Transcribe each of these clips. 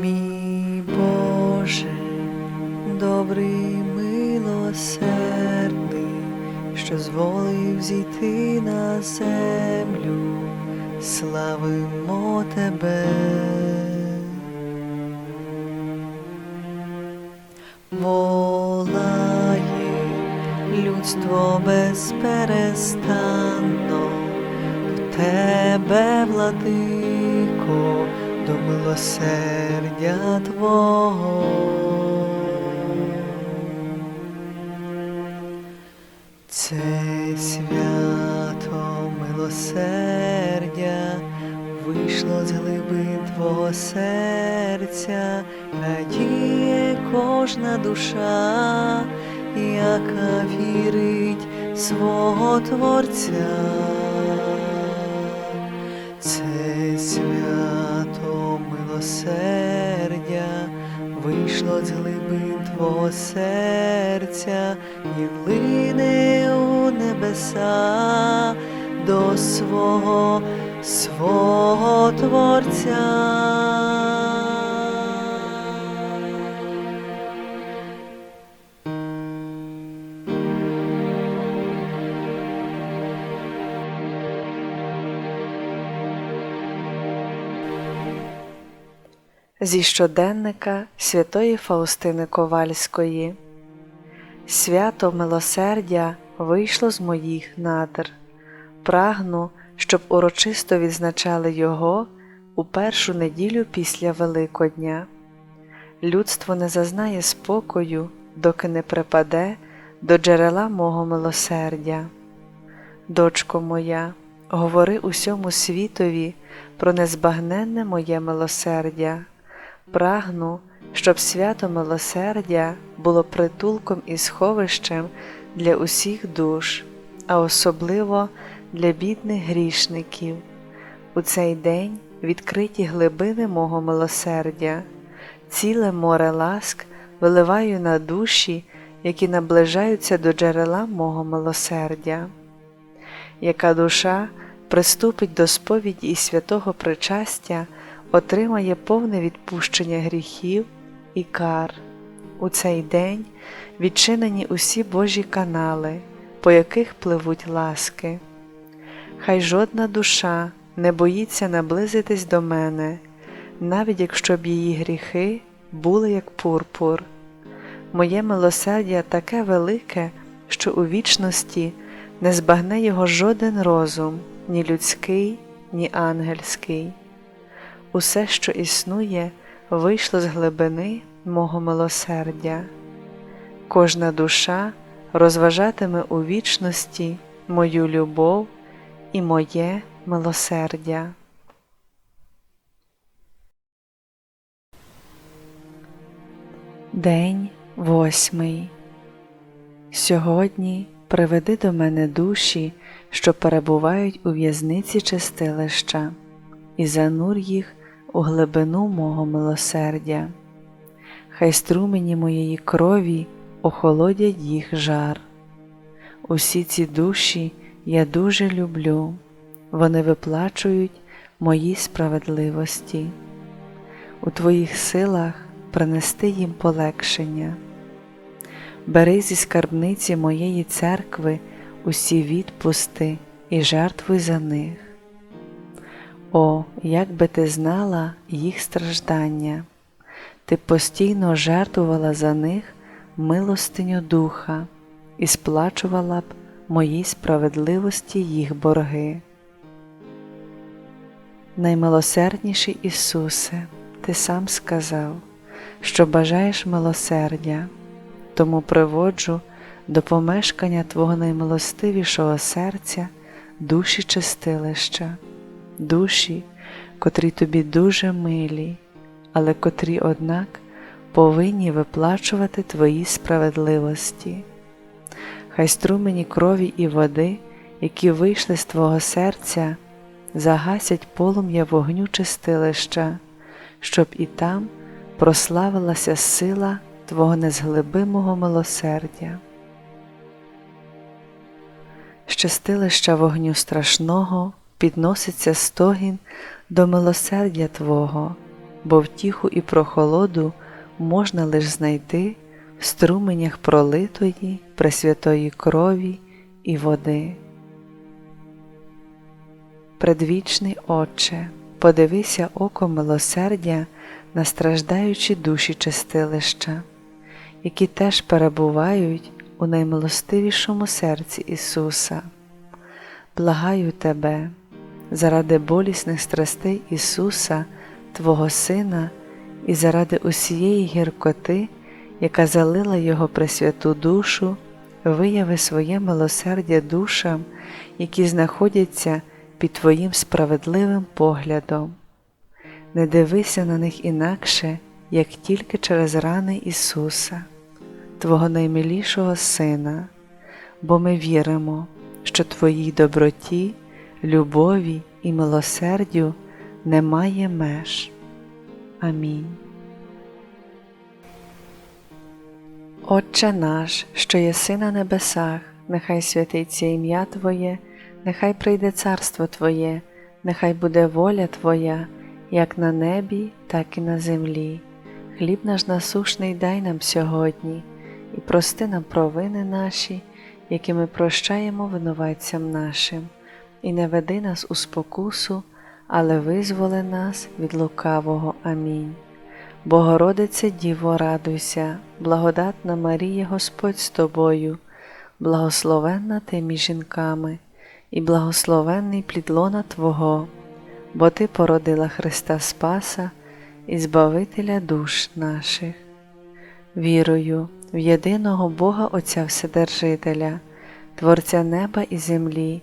Мій Боже, добрий милосердний, що зволив зійти на землю, славимо Тебе. Волає людство безперестанно до Тебе, владико, до милосердя Твого. Це свято милосердя вийшло з глибин Твого серця, радіє кожна душа, яка вірить свого Творця. Це з глибин Твого серця і лине у небеса до свого, свого Творця. Зі щоденника святої Фаустини Ковальської. Свято милосердя вийшло з моїх надр. Прагну, щоб урочисто відзначали його у першу неділю після Великодня. Людство не зазнає спокою, доки не припаде до джерела мого милосердя. Дочко моя, говори усьому світові про незбагненне моє милосердя. Прагну, щоб свято милосердя було притулком і сховищем для усіх душ, а особливо для бідних грішників. У цей день відкриті глибини мого милосердя, ціле море ласк виливаю на душі, які наближаються до джерела мого милосердя. Яка душа приступить до сповіді і святого причастя, отримає повне відпущення гріхів і кар. У цей день відчинені усі Божі канали, по яких пливуть ласки. Хай жодна душа не боїться наблизитись до мене, навіть якщо б її гріхи були як пурпур. Моє милосердя таке велике, що у вічності не збагне його жоден розум, ні людський, ні ангельський. Усе, що існує, вийшло з глибини мого милосердя. Кожна душа розважатиме у вічності мою любов і моє милосердя. День восьмий. Сьогодні приведи до мене душі, що перебувають у в'язниці чистилища, і занур їх у глибину мого милосердя. Хай струмені моєї крові охолодять їх жар. Усі ці душі я дуже люблю, вони виплачують мої справедливості. У твоїх силах принести їм полегшення. Бери зі скарбниці моєї церкви усі відпусти і жертвуй за них. О, як би ти знала їх страждання, ти постійно жертвувала за них милостиню духа і сплачувала б моїй справедливості їх борги. Наймилосердніший Ісусе, Ти сам сказав, що бажаєш милосердя, тому приводжу до помешкання Твого наймилостивішого серця душі чистилища, душі, котрі тобі дуже милі, але котрі, однак, повинні виплачувати Твої справедливості. Хай струмені крові і води, які вийшли з Твого серця, загасять полум'я вогню чистилища, щоб і там прославилася сила Твого незглибимого милосердя. Щастилища вогню страшного підноситься стогін до милосердя Твого, бо втіху і прохолоду можна лиш знайти в струменях пролитої, пресвятої крові і води. Предвічний Отче, подивися оком милосердя на страждаючі душі чистилища, які теж перебувають у наймилостивішому серці Ісуса. Благаю Тебе, заради болісних страстей Ісуса, Твого Сина, і заради усієї гіркоти, яка залила Його пресвяту душу, вияви своє милосердя душам, які знаходяться під Твоїм справедливим поглядом. Не дивися на них інакше, як тільки через рани Ісуса, Твого наймилішого Сина, бо ми віримо, що Твоїй доброті, любові і милосердю немає меж. Амінь. Отче наш, що єси на небесах, нехай святиться ім'я Твоє, нехай прийде царство Твоє, нехай буде воля Твоя, як на небі, так і на землі. Хліб наш насушний дай нам сьогодні, і прости нам провини наші, які ми прощаємо винуватцям нашим, і не веди нас у спокусу, але визволи нас від лукавого. Амінь. Богородице Діво, радуйся, благодатна Марія Господь з тобою, благословенна ти між жінками, і благословенний плід лона Твого, бо Ти породила Христа Спаса і Збавителя душ наших. Вірую в єдиного Бога Отця Вседержителя, Творця неба і землі,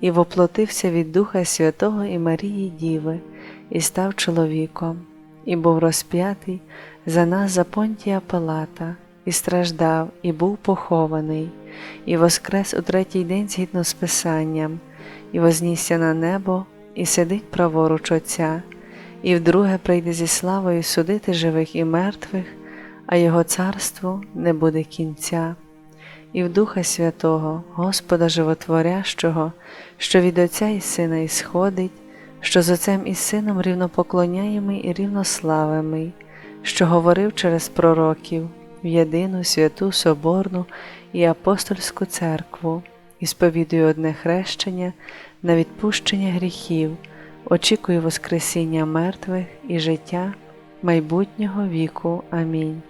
і воплотився від Духа Святого і Марії Діви, і став чоловіком, і був розп'ятий за нас за Понтія Палата, і страждав, і був похований, і воскрес у третій день згідно з Писанням, і вознісся на небо, і сидить праворуч Отця, і вдруге прийде зі славою судити живих і мертвих, а Його царству не буде кінця. І в Духа Святого, Господа Животворящого, що від Отця і Сина ісходить, що з Отцем і Сином рівнопоклоняємий і рівнославимий, що говорив через пророків в єдину святу Соборну і апостольську церкву, і сповідую одне хрещення на відпущення гріхів, очікую Воскресіння мертвих і життя майбутнього віку. Амінь.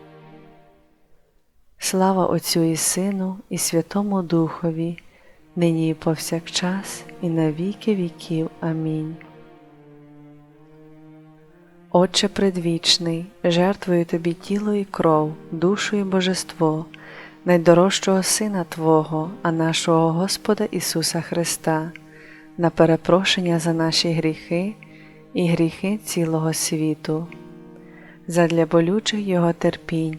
Слава Отцю і Сину, і Святому Духові, нині і повсякчас, і на віки віків. Амінь. Отче предвічний, жертвую Тобі тіло і кров, душу і божество, найдорожчого Сина Твого, а нашого Господа Ісуса Христа, на перепрошення за наші гріхи і гріхи цілого світу, задля болючих Його терпінь,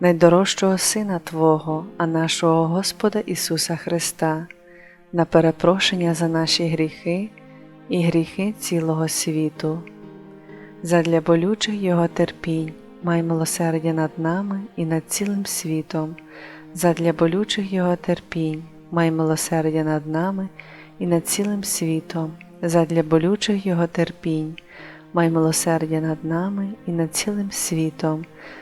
найдорожчого Сина Твого, а нашого Господа Ісуса Христа, на перепрошення за наші гріхи і гріхи цілого світу, задля болючих Його терпінь, май милосердя над нами і над цілим світом, задля болючих Його терпінь, май милосердя над нами і над цілим світом. Задля болючих Його терпінь, май милосердя над нами і над цілим світом,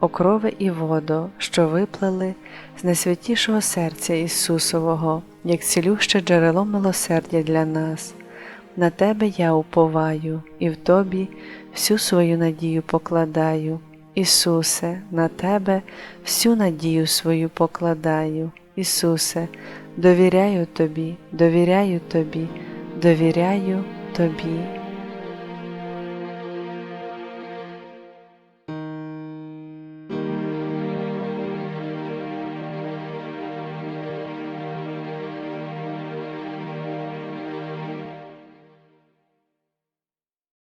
Окрови і водо, що виплели з найсвятішого серця Ісусового, як цілюще джерело милосердя для нас. На Тебе я уповаю, і в Тобі всю свою надію покладаю. Ісусе, на Тебе всю надію свою покладаю. Ісусе, довіряю Тобі, довіряю Тобі, довіряю Тобі.